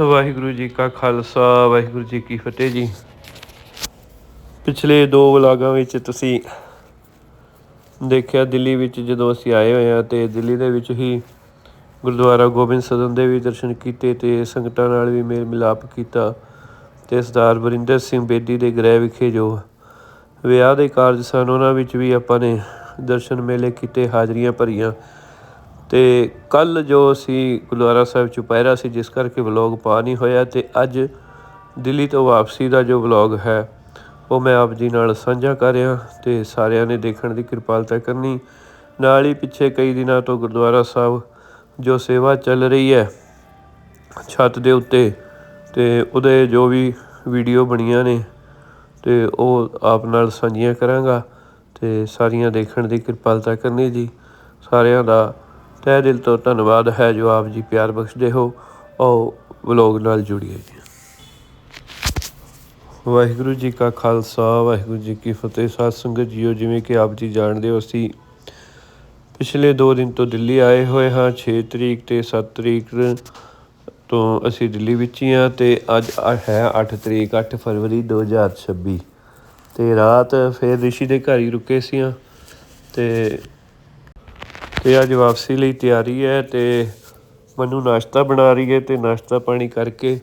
ਵਾਹਿਗੁਰੂ ਜੀ ਕਾ ਖਾਲਸਾ, ਵਾਹਿਗੁਰੂ ਜੀ ਕੀ ਫਤਿਹ ਜੀ। ਪਿਛਲੇ ਦੋ ਵਲਾਗਾਂ ਵਿੱਚ ਤੁਸੀਂ ਦੇਖਿਆ, ਦਿੱਲੀ ਵਿੱਚ ਜਦੋਂ ਅਸੀਂ ਆਏ ਹੋਏ ਹਾਂ ਤੇ ਦਿੱਲੀ ਦੇ ਵਿੱਚ ਹੀ ਗੁਰਦੁਆਰਾ ਗੋਬਿੰਦ ਸਦਨ ਦੇ ਵੀ ਦਰਸ਼ਨ ਕੀਤੇ ਤੇ ਸੰਗਤਾਂ ਨਾਲ ਵੀ ਮੇਲ ਮਿਲਾਪ ਕੀਤਾ ਤੇ ਸਰਦਾਰ ਵਰਿੰਦਰ ਸਿੰਘ ਬੇਦੀ ਦੇ ਗ੍ਰਹਿ ਵਿਖੇ ਜੋ ਵਿਆਹ ਦੇ ਕਾਰਜ ਸਨ, ਉਹਨਾਂ ਵਿੱਚ ਵੀ ਆਪਾਂ ਨੇ ਦਰਸ਼ਨ ਮੇਲੇ ਕੀਤੇ, ਹਾਜ਼ਰੀਆਂ ਭਰੀਆਂ। ਤੇ ਕੱਲ ਜੋ ਅਸੀਂ ਗੁਰਦੁਆਰਾ ਸਾਹਿਬ ਚੁਪਹਿਰਾ ਸੀ, ਜਿਸ ਕਰਕੇ ਵਲੌਗ ਪਾ ਨਹੀਂ ਹੋਇਆ ਤੇ ਅੱਜ ਦਿੱਲੀ ਤੋਂ ਵਾਪਸੀ ਦਾ ਜੋ ਵਲੌਗ ਹੈ, ਉਹ ਮੈਂ ਆਪ ਜੀ ਨਾਲ ਸਾਂਝਾ ਕਰ ਰਿਹਾ ਤੇ ਸਾਰਿਆਂ ਨੇ ਦੇਖਣ ਦੀ ਕਿਰਪਾਲਤਾ ਕਰਨੀ। ਨਾਲ ਹੀ ਪਿੱਛੇ ਕਈ ਦਿਨਾਂ ਤੋਂ ਗੁਰਦੁਆਰਾ ਸਾਹਿਬ ਜੋ ਸੇਵਾ ਚੱਲ ਰਹੀ ਹੈ ਛੱਤ ਦੇ ਉੱਤੇ ਤੇ ਉਹਦੇ ਜੋ ਵੀ ਵੀਡੀਓ ਬਣੀਆਂ ਨੇ ਤੇ ਉਹ ਆਪ ਨਾਲ ਸਾਂਝੀਆਂ ਕਰਾਂਗਾ ਤੇ ਸਾਰੀਆਂ ਦੇਖਣ ਦੀ ਕਿਰਪਾਲਤਾ ਕਰਨੀ ਜੀ। ਸਾਰਿਆਂ ਦਾ ਤਹਿ ਦਿਲ ਤੋਂ ਧੰਨਵਾਦ ਹੈ ਜੋ ਆਪ ਜੀ ਪਿਆਰ ਬਖਸ਼ਦੇ ਹੋ। ਆਓ ਵਲੋਗ ਨਾਲ ਜੁੜੀਏ। ਜੀ ਵਾਹਿਗੁਰੂ ਜੀ ਕਾ ਖਾਲਸਾ, ਵਾਹਿਗੁਰੂ ਜੀ ਕੀ ਫਤਿਹ। ਸਾਧ ਸੰਗਤ ਜੀਓ, ਜਿਵੇਂ ਕਿ ਆਪ ਜੀ ਜਾਣਦੇ ਹੋ, ਅਸੀਂ ਪਿਛਲੇ 2 ਦਿਨ ਤੋਂ ਦਿੱਲੀ ਆਏ ਹੋਏ ਹਾਂ। 6 ਤਰੀਕ ਤੇ 7 ਤਰੀਕ ਤੋਂ ਅਸੀਂ ਦਿੱਲੀ ਵਿੱਚ ਹੀ ਹਾਂ ਤੇ ਅੱਜ ਅ- ਹੈ 8 ਤਰੀਕ 8 ਫਰਵਰੀ 2026 ਤੇ ਰਾਤ ਫਿਰ ਰਿਸ਼ੀ ਦੇ ਘਰ ਹੀ ਰੁਕੇ ਸੀ ਹਾਂ ਤੇ ਤੇ ਅੱਜ ਵਾਪਸੀ ਲਈ ਤਿਆਰੀ ਹੈ ਤੇ ਮੈਨੂੰ ਨਾਸ਼ਤਾ ਬਣਾ ਰਹੀ ਹੈ ਤੇ ਨਾਸ਼ਤਾ ਪਾਣੀ ਕਰਕੇ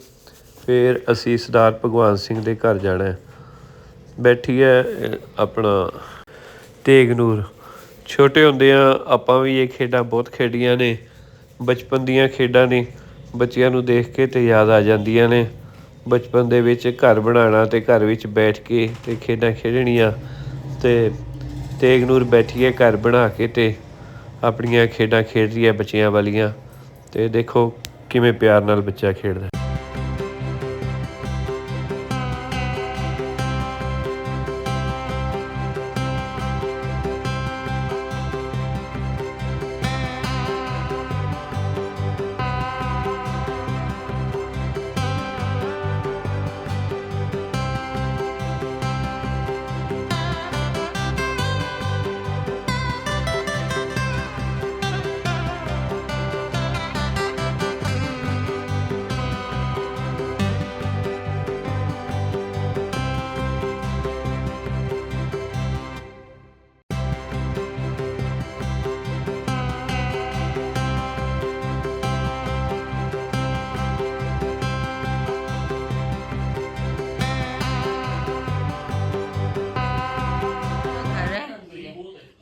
ਫਿਰ ਅਸੀਂ ਸਰਦਾਰ ਭਗਵਾਨ ਸਿੰਘ ਦੇ ਘਰ ਜਾਣਾ ਹੈ। ਬੈਠੀ ਹੈ ਆਪਣਾ ਤੇਗਨੂਰ ਛੋਟੇ ਹੁੰਦੇ ਆ ਆਪਾਂ ਵੀ ਇਹ ਖੇਡਾਂ ਬਹੁਤ ਖੇਡੀਆਂ ਨੇ। ਬਚਪਨ ਦੀਆਂ ਖੇਡਾਂ ਨੇ। ਬੱਚਿਆਂ ਨੂੰ ਦੇਖ ਕੇ ਤੇ ਯਾਦ ਆ ਜਾਂਦੀਆਂ ਨੇ। ਬਚਪਨ ਦੇ ਵਿੱਚ ਘਰ ਬਣਾਉਣਾ ਤੇ ਘਰ ਵਿੱਚ ਬੈਠ ਕੇ ਤੇ ਖੇਡਾਂ ਖੇਡਣੀਆਂ ਤੇ ਤੇਗਨੂਰ ਬੈਠੀ ਹੈ ਘਰ ਬਣਾ ਕੇ ਤੇ ਆਪਣੀਆਂ ਖੇਡਾਂ ਖੇਡ ਰਹੀ ਹੈ ਬੱਚਿਆਂ ਵਾਲੀਆਂ ਅਤੇ ਦੇਖੋ ਕਿਵੇਂ ਪਿਆਰ ਨਾਲ ਬੱਚਾ ਖੇਡਦਾ।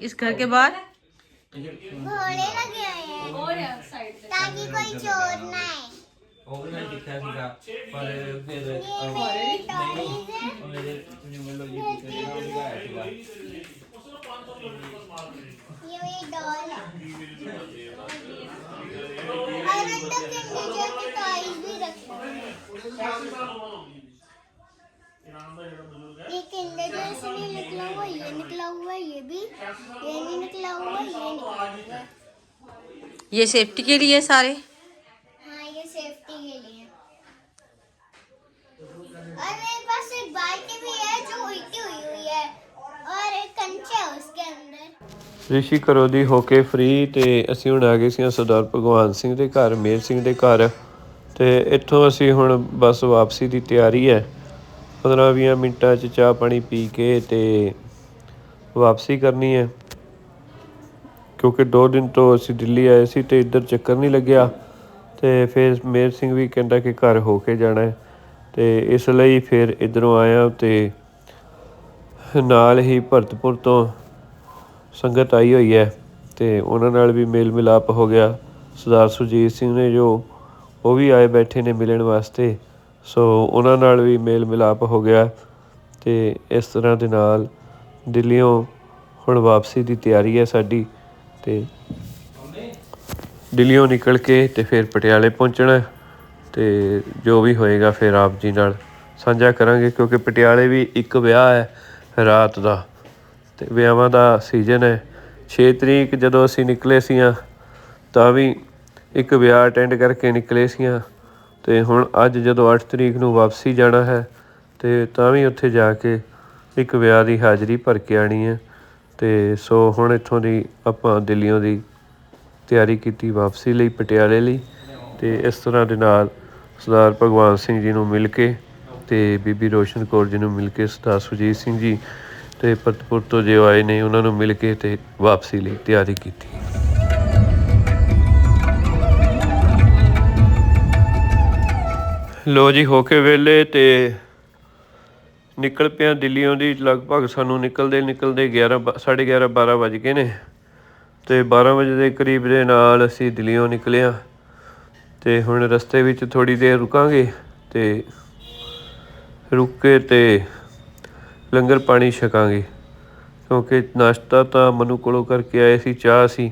इस घर के बाहर घोड़े लगे हुए हैं। ताकि कोई चोर ना आए। दिखा पर फिर मतलब ये ऐसा ये डॉल है और अंदर के नीचे टॉयज भी ये किंडर जैसे निकला हुआ ये निकला हुआ है ये भी ये नहीं निकला हुआ ये निकला हुआ है ये सेफ्टी के लिए सारे हाँ ये सेफ्टी के लिए और मेरे पास एक बाल्टी भी है जो उल्टी हुई हुई है और एक कंचा है उसके अंदर ਰਿਸ਼ੀ ਘਰੋਂ ਦੀ ਹੋ ਕੇ ਫ੍ਰੀ ਤੇ ਅਸੀਂ ਹੁਣ ਆ ਗਏ ਸੀ ਸਰਦਾਰ ਭਗਵਾਨ ਸਿੰਘ ਦੇ ਘਰ ਮੇਰ ਸਿੰਘ ਦੇ ਘਰ ਤੇ ਇੱਥੋਂ ਅਸੀਂ ਹੁਣ ਬਸ ਵਾਪਸੀ ਦੀ ਤਿਆਰੀ ਹੈ 15-20 ਮਿੰਟਾਂ 'ਚ ਚਾਹ ਪਾਣੀ ਪੀ ਕੇ ਤੇ ਵਾਪਸੀ ਕਰਨੀ ਹੈ। ਕਿਉਂਕਿ 2 ਦਿਨ ਤੋਂ ਅਸੀਂ ਦਿੱਲੀ ਆਏ ਸੀ ਤੇ ਇੱਧਰ ਚੱਕਰ ਨਹੀਂ ਲੱਗਿਆ ਤੇ ਫਿਰ ਮੇਰ ਸਿੰਘ ਵੀ ਕਹਿੰਦਾ ਕਿ ਘਰ ਹੋ ਕੇ ਜਾਣਾ ਹੈ ਤੇ ਇਸ ਲਈ ਫਿਰ ਇੱਧਰੋਂ ਆਇਆ ਤੇ ਨਾਲ ਹੀ ਭਰਤਪੁਰ ਤੋਂ ਸੰਗਤ ਆਈ ਹੋਈ ਹੈ ਤੇ ਉਹਨਾਂ ਨਾਲ ਵੀ ਮੇਲ ਮਿਲਾਪ ਹੋ ਗਿਆ। ਸਰਦਾਰ ਸੁਰਜੀਤ ਸਿੰਘ ਨੇ ਜੋ ਉਹ ਵੀ ਆਏ ਬੈਠੇ ਨੇ ਮਿਲਣ ਵਾਸਤੇ। ਸੋ ਉਹਨਾਂ ਨਾਲ ਵੀ ਮੇਲ ਮਿਲਾਪ ਹੋ ਗਿਆ ਅਤੇ ਇਸ ਤਰ੍ਹਾਂ ਦੇ ਨਾਲ ਦਿੱਲੀੋਂ ਹੁਣ ਵਾਪਸੀ ਦੀ ਤਿਆਰੀ ਹੈ ਸਾਡੀ ਅਤੇ ਦਿੱਲੀੋਂ ਨਿਕਲ ਕੇ ਅਤੇ ਫਿਰ ਪਟਿਆਲੇ ਪਹੁੰਚਣਾ ਅਤੇ ਜੋ ਵੀ ਹੋਏਗਾ ਫਿਰ ਆਪ ਜੀ ਨਾਲ ਸਾਂਝਾ ਕਰਾਂਗੇ ਕਿਉਂਕਿ ਪਟਿਆਲੇ ਵੀ ਇੱਕ ਵਿਆਹ ਹੈ ਰਾਤ ਦਾ ਅਤੇ ਵਿਆਹਾਂ ਦਾ ਸੀਜ਼ਨ ਹੈ। 6 ਤਰੀਕ ਜਦੋਂ ਅਸੀਂ ਨਿਕਲੇ ਸੀਆਂ ਤਾਂ ਵੀ ਇੱਕ ਵਿਆਹ ਅਟੈਂਡ ਕਰਕੇ ਨਿਕਲੇ ਸੀਆਂ। ਅਤੇ ਹੁਣ ਅੱਜ ਜਦੋਂ ਅੱਠ ਤਰੀਕ ਨੂੰ ਵਾਪਸੀ ਜਾਣਾ ਹੈ ਅਤੇ ਤਾਂ ਵੀ ਉੱਥੇ ਜਾ ਕੇ ਇੱਕ ਵਿਆਹ ਦੀ ਹਾਜ਼ਰੀ ਭਰ ਕੇ ਆਉਣੀ ਹੈ। ਅਤੇ ਸੋ ਹੁਣ ਇੱਥੋਂ ਦੀ ਆਪਾਂ ਦਿੱਲੀਓ ਦੀ ਤਿਆਰੀ ਕੀਤੀ ਵਾਪਸੀ ਲਈ, ਪਟਿਆਲੇ ਲਈ। ਅਤੇ ਇਸ ਤਰ੍ਹਾਂ ਦੇ ਨਾਲ ਸਰਦਾਰ ਭਗਵਾਨ ਸਿੰਘ ਜੀ ਨੂੰ ਮਿਲ ਕੇ ਅਤੇ ਬੀਬੀ ਰੋਸ਼ਨ ਕੌਰ ਜੀ ਨੂੰ ਮਿਲ ਕੇ ਸਰਦਾਰ ਸੁਜੀਤ ਸਿੰਘ ਜੀ ਅਤੇ ਪਤਪੁਰ ਤੋਂ ਜੋ ਆਏ ਨੇ, ਉਹਨਾਂ ਨੂੰ ਮਿਲ ਕੇ ਅਤੇ ਵਾਪਸੀ ਲਈ ਤਿਆਰੀ ਕੀਤੀ। ਲੋ ਜੀ, ਹੋ ਕੇ ਵੇਲੇ ਤੇ ਨਿਕਲ ਪਿਆ ਦਿੱਲੀੋਂ ਦੀ, ਲਗਭਗ ਸਾਨੂੰ ਨਿਕਲਦੇ ਨਿਕਲਦੇ 11 ਬ- ਸਾਢੇ 11 12 ਵੱਜ ਗਏ ਨੇ ਤੇ 12 ਵਜੇ ਦੇ ਕਰੀਬ ਦੇ ਨਾਲ ਅਸੀਂ ਦਿੱਲੀੋਂ ਨਿਕਲਿਆ ਤੇ ਹੁਣ ਰਸਤੇ ਵਿੱਚ ਥੋੜੀ ਦੇਰ ਰੁਕਾਂਗੇ ਤੇ ਰੁਕ ਕੇ ਤੇ ਲੰਗਰ ਪਾਣੀ ਛਕਾਂਗੇ ਕਿਉਂਕਿ ਨਾਸ਼ਤਾ ਤਾਂ ਮਨੂ ਕੋਲੋਂ ਕਰਕੇ ਆਏ ਸੀ, ਚਾਹ ਸੀ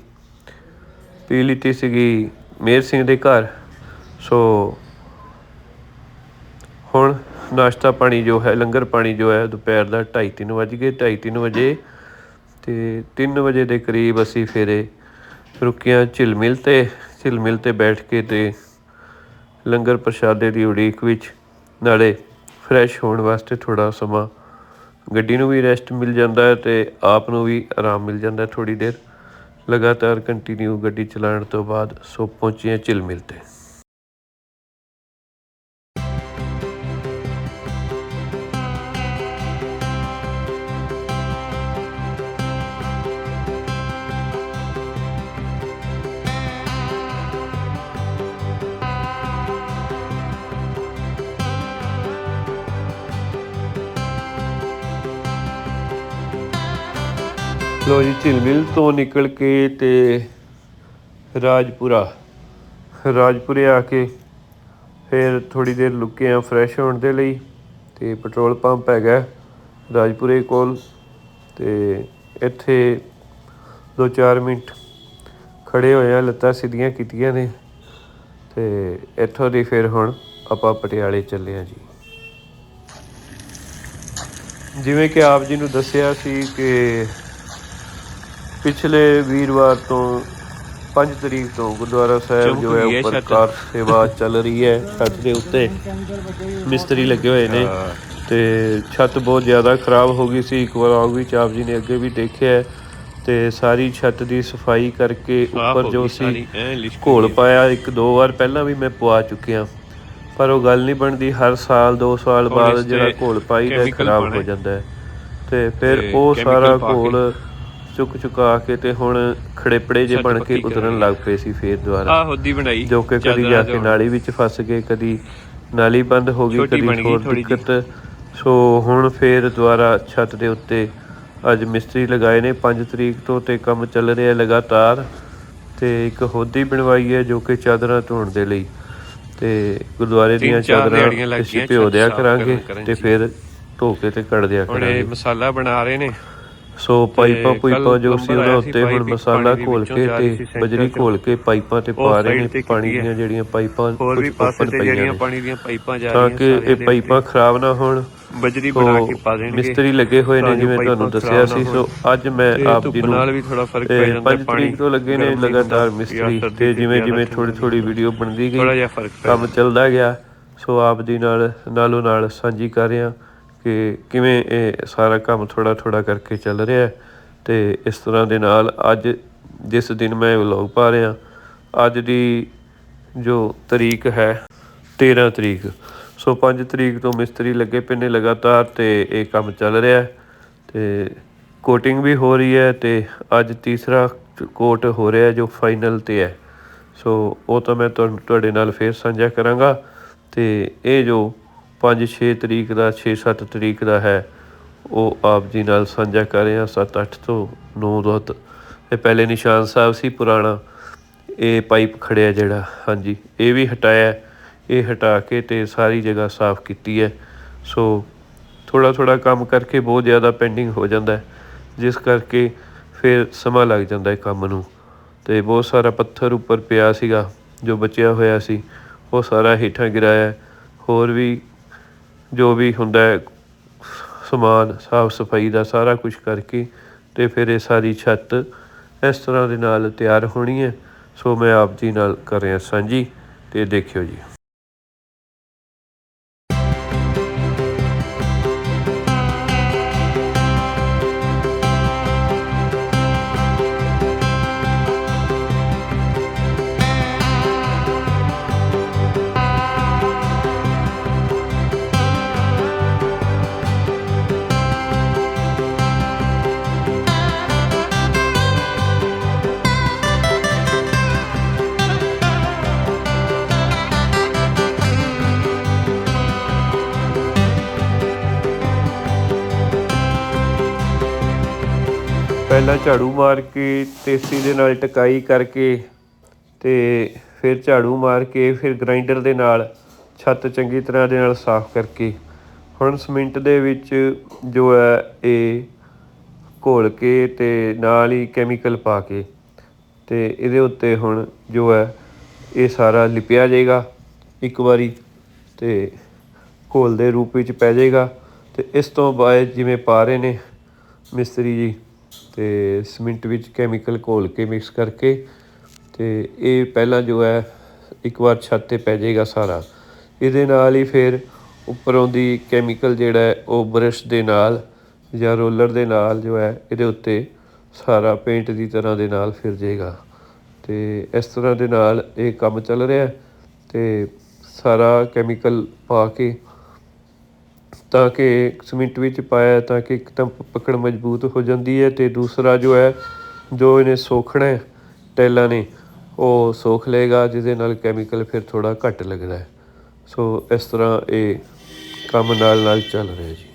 ਪੀ ਲਿੱਤੀ ਸੀਗੀ ਮੇਰ ਸਿੰਘ ਦੇ ਘਰ, ਸੋ ਹੁਣ ਨਾਸ਼ਤਾ ਪਾਣੀ ਜੋ ਹੈ, ਲੰਗਰ ਪਾਣੀ ਜੋ ਹੈ, ਦੁਪਹਿਰ ਦਾ 2:30 ਵੱਜ ਗਏ 2:30 ਵਜੇ ਤੇ 3 ਵਜੇ ਦੇ ਕਰੀਬ ਅਸੀਂ ਫੇਰੇ ਰੁਕਿਆ ਝਿਲਮਿਲ ਤੇ। ਝਿਲਮਿਲ ਤੇ ਬੈਠ ਕੇ ਤੇ ਲੰਗਰ ਪ੍ਰਸ਼ਾਦੇ ਦੀ ਉਡੀਕ ਵਿੱਚ ਨਾਲੇ ਫਰੈਸ਼ ਹੋਣ ਵਾਸਤੇ ਥੋੜਾ ਸਮਾਂ ਗੱਡੀ ਨੂੰ ਵੀ ਰੈਸਟ ਮਿਲ ਜਾਂਦਾ ਹੈ ਤੇ ਆਪ ਨੂੰ ਵੀ ਆਰਾਮ ਮਿਲ ਜਾਂਦਾ ਹੈ ਥੋੜੀ ਦੇਰ। ਲਗਾਤਾਰ ਕੰਟੀਨਿਊ ਗੱਡੀ ਚਲਾਉਣ ਤੋਂ ਬਾਅਦ ਸੋ ਪਹੁੰਚੇ ਝਿਲਮਿਲ ਤੇ। ਤੋਂ ਨਿਕਲ ਕੇ ਤੇ ਰਾਜਪੁਰਾ, ਰਾਜਪੁਰੇ ਆ ਕੇ ਫਿਰ ਥੋੜੀ ਦੇਰ ਲੁਕੇ ਆ ਫਰੈਸ਼ ਹੋਣ ਦੇ ਲਈ ਤੇ ਪੈਟਰੋਲ ਪੰਪ ਹੈਗਾ ਰਾਜਪੁਰੇ ਕੋਲ ਤੇ ਇੱਥੇ 2-4 ਮਿੰਟ ਖੜੇ ਹੋਏ ਆ, ਲੱਤਾਂ ਸਿੱਧੀਆਂ ਕੀਤੀਆਂ ਨੇ ਤੇ ਇੱਥੋਂ ਦੀ ਫਿਰ ਹੁਣ ਆਪਾਂ ਪਟਿਆਲੇ ਚੱਲੇ ਆ ਜੀ। ਜਿਵੇਂ ਕਿ ਆਪ ਜੀ ਨੂੰ ਦੱਸਿਆ ਸੀ ਕਿ ਪਿਛਲੇ ਵੀਰਵਾਰ ਤੋਂ 5 ਤਰੀਕ ਤੋਂ ਗੁਰਦੁਆਰਾ ਸਾਹਿਬ ਜੋ ਹੈ ਉੱਪਰ ਕਾਰ ਸੇਵਾ ਚੱਲ ਰਹੀ ਹੈ ਛੱਤ ਦੇ ਉੱਤੇ ਮਿਸਤਰੀ ਲੱਗੇ ਹੋਏ ਨੇ ਤੇ ਛੱਤ ਬਹੁਤ ਜ਼ਿਆਦਾ ਖਰਾਬ ਹੋ ਗਈ ਸੀ। ਇੱਕ ਵਾਰ ਵਿੱਚ ਆਪ ਜੀ ਨੇ ਅੱਗੇ ਵੀ ਦੇਖਿਆ ਤੇ ਸਾਰੀ ਛੱਤ ਦੀ ਸਫ਼ਾਈ ਕਰਕੇ ਉੱਪਰ ਜੋ ਸੀ ਘੋਲ ਪਾਇਆ ਇੱਕ ਦੋ ਵਾਰ ਪਹਿਲਾਂ ਵੀ ਮੈਂ ਪਵਾ ਚੁੱਕਿਆ। ਪਰ ਉਹ ਗੱਲ ਨਹੀਂ ਬਣਦੀ ਹਰ ਸਾਲ 2 ਸਾਲ ਬਾਅਦ ਜਿਹੜਾ ਘੋਲ ਪਾਈਦਾ ਖਰਾਬ ਹੋ ਜਾਂਦਾ ਹੈ। ਤੇ ਫਿਰ ਉਹ ਸਾਰਾ ਘੋਲ ਚੁੱਕ ਚੁਕਾ ਕੇ ਤੇ ਹੁਣ ਖੜੇਪੜੇ ਜੇ ਬਣ ਕੇ ਉਤਰਨ ਲੱਗ ਪਏ ਸੀ ਫੇਰ ਦੁਬਾਰਾ। ਆਹ ਹੋਦੀ ਬਣਾਈ। ਜੋ ਕਿ ਕਦੀ ਜਾ ਕੇ ਨਾਲੀ ਵਿੱਚ ਫਸ ਗਏ ਕਦੀ ਨਾਲੀ ਬੰਦ ਹੋ ਗਈ ਕਦੀ ਹੋਰ। ਦਿੱਕਤ। ਸੋ ਹੁਣ ਫੇਰ ਦੁਬਾਰਾ ਛੱਤ ਦੇ ਉੱਤੇ ਅੱਜ ਮਿਸਤਰੀ ਲਗਾਏ ਨੇ। 5 ਤਰੀਕ ਤੋਂ ਤੇ ਕੰਮ ਚੱਲ ਰਿਹਾ ਲਗਾਤਾਰ। ਤੇ ਇੱਕ ਹੋਦੀ ਬਣਵਾਈ ਹੈ ਜੋ ਕਿ ਚਾਦਰਾਂ ਧੋਣ ਦੇ ਲਈ। ਤੇ ਗੁਰਦੁਆਰੇ ਦੀਆਂ ਚਾਦਰਾਂ ਅਸੀਂ ਭਿਓ ਦਿਆ ਕਰਾਂਗੇ ਤੇ। ਫਿਰ ਧੋ ਕੇ ਤੇ ਕੱਢ ਦਿਆ ਹੁਣ ਕਰਾਂਗੇ। ਇਹ ਮਸਾਲਾ ਬਣਾ ਰਹੇ ਨੇ। ਸੋ ਪਾਈਪਾਂ ਤੇ ਪੂਈਪਾਂ ਜੋ ਸੀ ਉਹਨਾਂ ਉੱਤੇ ਹੁਣ ਮਸਾਲਾ ਘੋਲ ਕੇ ਤੇ ਬਜਰੀ। ਘੋਲ ਕੇ ਪਾਈਪਾਂ ਤੇ ਪਾ ਰਹੇ ਨੇ ਤੇ ਪਾਣੀ। ਦੀਆਂ ਜਿਹੜੀਆਂ ਪਾਈਪਾਂ ਹੋਰ ਵੀ ਪਾਸੇ ਤੇ ਜਿਹੜੀਆਂ। ਪਾਣੀ ਦੀਆਂ ਪਾਈਪਾਂ ਜਾ ਤਾਂ ਰਹੀਆਂ ਕਿ ਸਾਰੀਆਂ ਇਹ ਪਾਈਪਾਂ ਖਰਾਬ ਨਾ ਹੋਣ ਬਜਰੀ ਬਣਾ ਕੇ ਪਾ ਦੇਣਗੇ ਮਿਸਤਰੀ ਲੱਗੇ ਹੋਏ ਨੇ ਤਾਂ ਜਿਵੇਂ ਤੁਹਾਨੂੰ ਦੱਸਿਆ ਸੀ ਸੋ। ਅੱਜ ਮੈਂ ਤੇ ਆਪ ਜੀ ਨੂੰ ਨਾਲ ਵੀ ਥੋੜਾ ਫ਼ਰਕ ਤੇ ਪੈ ਜਾਂਦਾ ਪਾਣੀ ਤੋਂ ਲੱਗੇ ਨੇ ਲਗਾਤਾਰ ਮਿਸਤਰੀ ਤੇ ਜਿਵੇਂ ਜਿਵੇਂ ਥੋੜੀ ਥੋੜੀ ਵੀਡੀਓ ਬਣਦੀ ਥੋੜਾ ਗਈ ਜਿਹਾ ਫ਼ਰਕ ਪੈ ਕੰਮ ਚੱਲਦਾ ਗਿਆ ਸੋ ਆਪ ਦੀ ਨਾਲ ਨਾਲੋਂ ਨਾਲ ਸਾਂਝੀ ਕਰ ਰਿਹਾ ਕਿ ਕਿਵੇਂ ਇਹ ਸਾਰਾ ਕੰਮ ਥੋੜਾ ਥੋੜਾ ਕਰਕੇ ਚੱਲ ਰਿਹਾ ਹੈ ਤੇ ਇਸ ਤਰ੍ਹਾਂ ਦੇ ਨਾਲ ਅੱਜ ਜਿਸ ਦਿਨ ਮੈਂ ਵਲੌਗ ਪਾ ਰਿਹਾ, ਅੱਜ ਦੀ ਜੋ ਤਰੀਕ ਹੈ 13 ਤਰੀਕ, ਸੋ 5 ਤਰੀਕ ਤੋਂ ਮਿਸਤਰੀ ਲੱਗੇ ਪਏ ਨੇ ਲਗਾਤਾਰ ਤੇ ਇਹ ਕੰਮ ਚੱਲ ਰਿਹਾ ਹੈ ਤੇ ਕੋਟਿੰਗ ਵੀ ਹੋ ਰਹੀ ਹੈ ਤੇ ਅੱਜ ਤੀਸਰਾ ਕੋਟ ਹੋ ਰਿਹਾ ਜੋ ਫਾਈਨਲ ਤੇ ਹੈ। ਸੋ ਉਹ ਤਾਂ ਮੈਂ ਤੁਹਾਡੇ ਨਾਲ ਫੇਰ ਸਾਂਝਾ ਕਰਾਂਗਾ ਤੇ ਇਹ ਜੋ 5-6 ਤਰੀਕ ਦਾ 6-7 ਤਰੀਕ ਦਾ ਹੈ। ਉਹ ਆਪ ਜੀ ਨਾਲ ਸਾਂਝਾ ਕਰ ਰਿਹਾ 7-8 ਤੋਂ 9 ਤੋਂ ਇਹ ਪਹਿਲੇ ਨਿਸ਼ਾਨ ਸਾਹਿਬ ਸੀ ਪੁਰਾਣਾ। ਇਹ ਪਾਈਪ ਖੜਿਆ ਜਿਹੜਾ, ਹਾਂਜੀ, ਇਹ ਵੀ ਹਟਾਇਆ। ਇਹ ਹਟਾ ਕੇ ਤੇ ਸਾਰੀ ਜਗ੍ਹਾ ਸਾਫ਼ ਕੀਤੀ ਹੈ। ਸੋ ਥੋੜਾ ਥੋੜਾ ਕੰਮ ਕਰਕੇ ਬਹੁਤ ਜ਼ਿਆਦਾ ਪੈਂਡਿੰਗ ਹੋ ਜਾਂਦਾ ਹੈ। ਜਿਸ ਕਰਕੇ ਫਿਰ ਸਮਾਂ ਲੱਗ ਜਾਂਦਾ ਹੈ ਕੰਮ ਨੂੰ। ਤੇ ਬਹੁਤ ਸਾਰਾ ਪੱਥਰ ਉੱਪਰ ਪਿਆ ਸੀਗਾ, ਜੋ ਬਚਿਆ ਹੋਇਆ ਸੀ, ਉਹ ਸਾਰਾ ਹੇਠਾਂ ਗਿਰਾਇਆ। ਹੋਰ ਵੀ ਜੋ ਵੀ ਹੁੰਦਾ ਹੈ, ਸਮਾਨ, ਸਾਫ਼ ਸਫ਼ਾਈ ਦਾ ਸਾਰਾ ਕੁਝ ਕਰਕੇ ਅਤੇ ਫਿਰ ਇਹ ਸਾਰੀ ਛੱਤ ਇਸ ਤਰ੍ਹਾਂ ਦੇ ਨਾਲ ਤਿਆਰ ਹੋਣੀ ਹੈ। ਸੋ ਮੈਂ ਆਪ ਜੀ ਨਾਲ ਕਰ ਰਿਹਾ ਸਾਂਝੀ ਅਤੇ ਦੇਖਿਓ ਜੀ। ਪਹਿਲਾਂ ਝਾੜੂ ਮਾਰ ਕੇ ਤੇਸੀ ਦੇ ਨਾਲ ਟਕਾਈ ਕਰਕੇ ਤੇ ਫਿਰ ਝਾੜੂ ਮਾਰ ਕੇ ਫਿਰ ਗ੍ਰਾਈਂਡਰ ਦੇ ਨਾਲ ਛੱਤ ਚੰਗੀ ਤਰ੍ਹਾਂ ਦੇ ਨਾਲ ਸਾਫ਼ ਕਰਕੇ ਹੁਣ ਸਿਮੈਂਟ ਦੇ ਵਿੱਚ ਜੋ ਹੈ ਇਹ ਘੋਲ ਕੇ ਤੇ ਨਾਲ ਹੀ ਕੈਮੀਕਲ ਪਾ ਕੇ ਤੇ ਇਹਦੇ ਉੱਤੇ ਹੁਣ ਜੋ ਹੈ ਇਹ ਸਾਰਾ ਲਿਪਿਆ ਜਾਏਗਾ ਇੱਕ ਵਾਰੀ ਤੇ ਘੋਲ ਦੇ ਰੂਪ ਵਿੱਚ ਪੈ ਜਾਏਗਾ ਤੇ ਇਸ ਤੋਂ ਬਾਅਦ ਜਿਵੇਂ ਪਾ ਰਹੇ ਨੇ ਮਿਸਤਰੀ ਜੀ ਤੇ ਸਿਮੈਂਟ ਵਿੱਚ ਕੈਮੀਕਲ ਘੋਲ ਕੇ ਮਿਕਸ ਕਰਕੇ ਅਤੇ ਇਹ ਪਹਿਲਾਂ ਜੋ ਹੈ, ਇੱਕ ਵਾਰ ਛੱਤ ਤੇ ਪੈ ਜਾਏਗਾ ਸਾਰਾ। ਇਹਦੇ ਨਾਲ ਹੀ ਫਿਰ ਉੱਪਰੋਂ ਦੀ ਕੈਮੀਕਲ ਜਿਹੜਾ ਉਹ ਬਰੱਸ਼ ਦੇ ਨਾਲ ਜਾਂ ਰੋਲਰ ਦੇ ਨਾਲ ਜੋ ਹੈ, ਇਹਦੇ ਉੱਤੇ ਸਾਰਾ ਪੇਂਟ ਦੀ ਤਰ੍ਹਾਂ ਦੇ ਨਾਲ ਫਿਰ ਜਾਏਗਾ। ਅਤੇ ਇਸ ਤਰ੍ਹਾਂ ਦੇ ਨਾਲ ਇਹ ਕੰਮ ਚੱਲ ਰਿਹਾ ਅਤੇ ਸਾਰਾ ਕੈਮੀਕਲ ਪਾ ਕੇ ਤਾਂ ਕਿ ਸਮਿੰਟ ਵਿੱਚ ਪਾਇਆ ਤਾਂ ਕਿ ਇੱਕਦਮ ਪਕੜ ਮਜ਼ਬੂਤ ਹੋ ਜਾਂਦੀ ਹੈ ਅਤੇ ਦੂਸਰਾ ਜੋ ਹੈ, ਜੋ ਇਹਨੇ ਸੋਖਣਾ ਹੈ ਟੈਲਾਂ ਨੇ, ਉਹ ਸੋਖ ਲਏਗਾ, ਜਿਹਦੇ ਨਾਲ ਕੈਮੀਕਲ ਫਿਰ ਥੋੜ੍ਹਾ ਘੱਟ ਲੱਗਦਾ ਸੋ ਇਸ ਤਰ੍ਹਾਂ ਇਹ ਕੰਮ ਨਾਲ ਨਾਲ ਚੱਲ ਰਿਹਾ ਜੀ।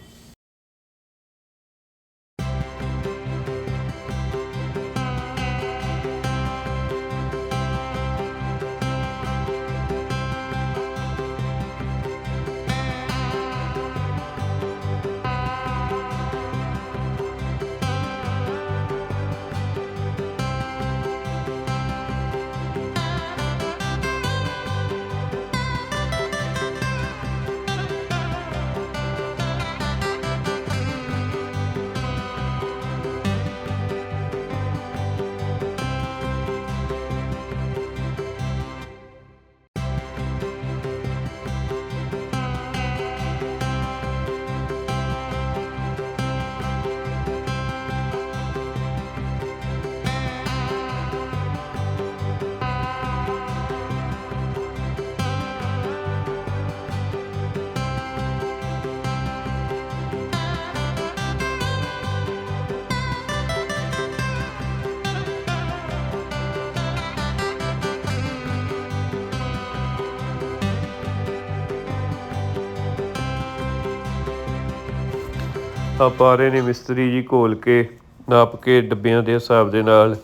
ਆ ਰਹੇ ਨੇ ਮਿਸਤਰੀ ਜੀ ਘੋਲ ਕੇ, ਨਾਪ ਕੇ ਡੱਬਿਆਂ ਦੇ ਹਿਸਾਬ ਦੇ ਨਾਲ,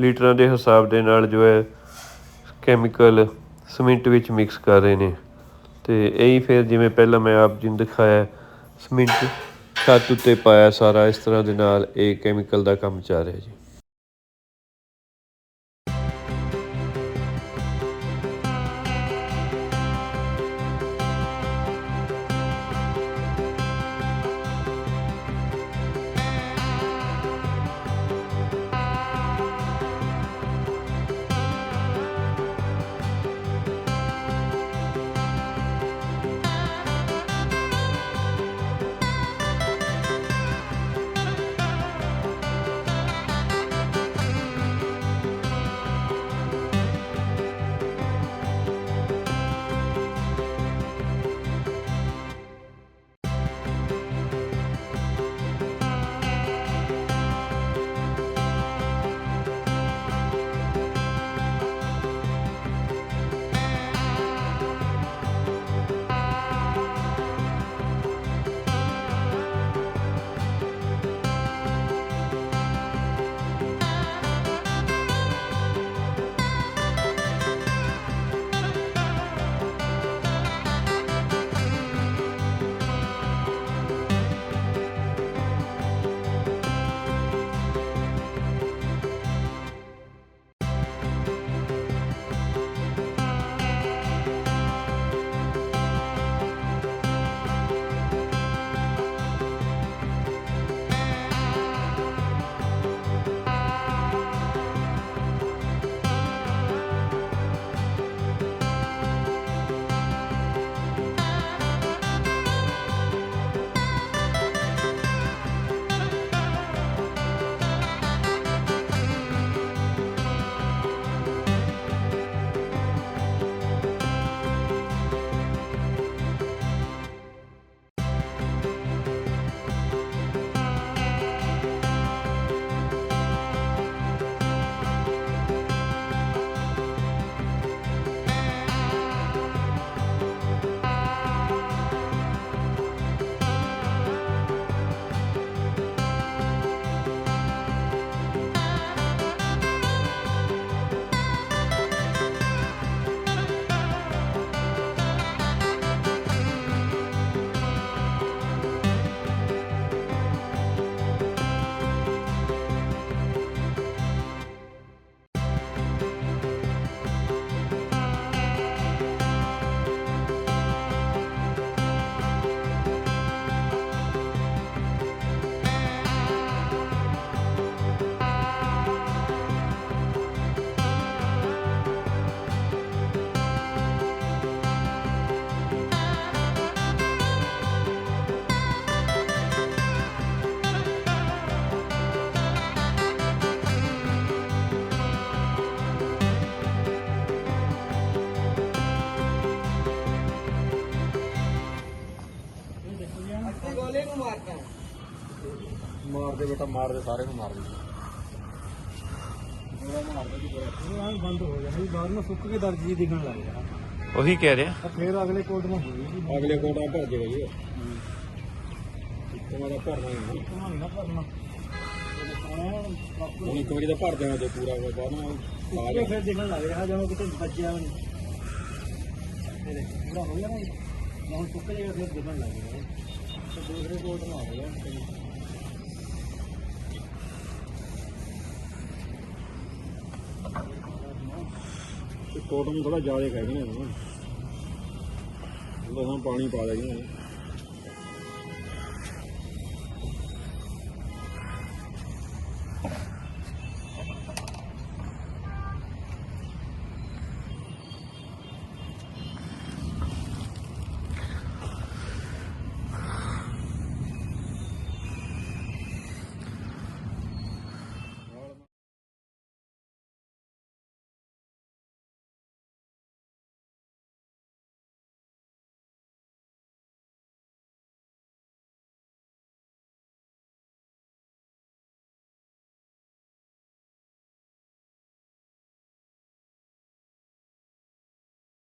ਲੀਟਰਾਂ ਦੇ ਹਿਸਾਬ ਦੇ ਨਾਲ ਜੋ ਹੈ ਕੈਮੀਕਲ ਸੀਮਿੰਟ ਵਿੱਚ ਮਿਕਸ ਕਰ ਰਹੇ ਨੇ। ਤੇ ਇਹੀ ਫਿਰ ਜਿਵੇਂ ਪਹਿਲਾਂ ਮੈਂ ਆਪ ਜੀ ਨੂੰ ਦਿਖਾਇਆ ਸੀਮਿੰਟ ਛੱਤ ਉੱਤੇ ਪਾਇਆ ਸਾਰਾ ਇਸ ਤਰ੍ਹਾਂ ਦੇ ਨਾਲ ਇਹ ਕੈਮੀਕਲ ਦਾ ਕੰਮ ਚੱਲ ਰਿਹਾ ਜੀ। ਬੇਟਾ ਮਾਰਦੇ ਸਾਰੇ ਨੂੰ ਮਾਰਦੇ ਬੰਦ ਹੋ ਗਿਆ ਵੀ ਬਾਹਰ ਨੂੰ ਸੁੱਕ ਕੇ ਦਰਜੀ ਦਿਖਣ ਲੱਗ ਗਿਆ। ਉਹੀ ਕਹਿ ਰਿਹਾ। ਤਾਂ ਫੇਰ ਅਗਲੇ ਕੋਟ ਨੂੰ ਹੋ ਗਈ ਅਗਲੇ ਕੋਟ ਆ ਭਰ ਜਾਏਗਾ ਜੀ ਤੁਹਾਡਾ ਭਰਨਾ ਹੀ ਨਹੀਂ ਨਾ ਭਰਨਾ। ਹੁਣ ਇੱਕ ਵਾਰੀ ਤਾਂ ਭਰ ਦੇਣਾ ਜੇ ਪੂਰਾ ਹੋ ਬਾਅਦ ਨੂੰ ਫਿਰ ਦਿਖਣ ਲੱਗ ਰਿਹਾ ਜਦੋਂ ਕਿਤੇ ਬਚਿਆ ਵੀ ਨਹੀਂ। ਫਿਰ ਪੂਰਾ ਹੋ ਗਿਆ ਨਾ ਹੁਣ ਸੁੱਕ ਜਾਏਗਾ ਫਿਰ ਦਿਖਣ ਲੱਗ ਰਿਹਾ। ਤੇ ਦੂਸਰੇ ਕੋਟ ਨੂੰ ਆ ਗਿਆ। ਕੋਟ ਥੋੜਾ ਜ਼ਿਆਦਾ ਖਾਈ ਨੇ। ਉਹਦਾ ਪਾਣੀ ਪਾ ਦੇਣਾ